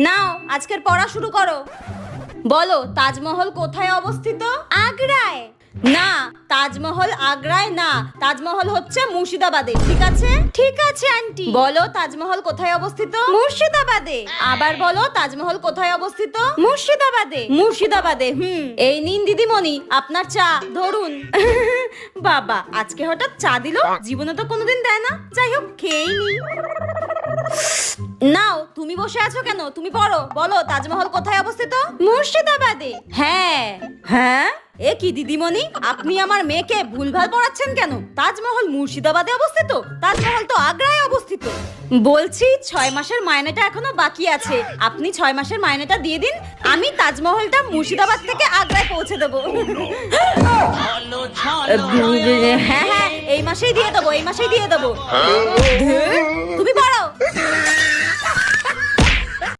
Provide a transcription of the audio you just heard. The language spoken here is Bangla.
নাও আজকের পড়া শুরু করো। বলো তাজমহল কোথায় অবস্থিত? আগ্রায়। না তাজমহল আগ্রায় না তাজমহল হচ্ছে মুর্শিদাবাদে ঠিক আছে? ঠিক আছে আন্টি। বলো তাজমহল কোথায় অবস্থিত? মুর্শিদাবাদে। আবার বলো তাজমহল কোথায় অবস্থিত? মুর্শিদাবাদে। মুর্শিদাবাদে হুম। এই নিন দিদিমণি আপনার চা ধরুন। বাবা আজকে হঠাৎ চা দিল? জীবনে তো কোনোদিন দেয় না। যাই হোক খেয়েই বসে আছো কেন? তুমি পড়ো বলো তাজমহল কোথায় অবস্থিত? মুর্শিদাবাদে। হ্যাঁ। হ্যাঁ? এ কি দিদিমণি? আপনি আমার মেয়েকে ভুলভাল পড়াচ্ছেন কেন? তাজমহল মুর্শিদাবাদে অবস্থিত? তাজমহল তো আগ্রায় অবস্থিত। বলছি ছয় মাসের মাইনেটা এখনও বাকি আছে। আপনি ছয় মাসের মাইনেটা দিয়ে দিন আমি তাজমহলটা মুর্শিদাবাদ থেকে আগ্রায় পৌঁছে দেবো। হ্যাঁ হ্যাঁ এই মাসেই দিয়ে দেবো এই মাসেই দিয়ে দেবো। পড়ো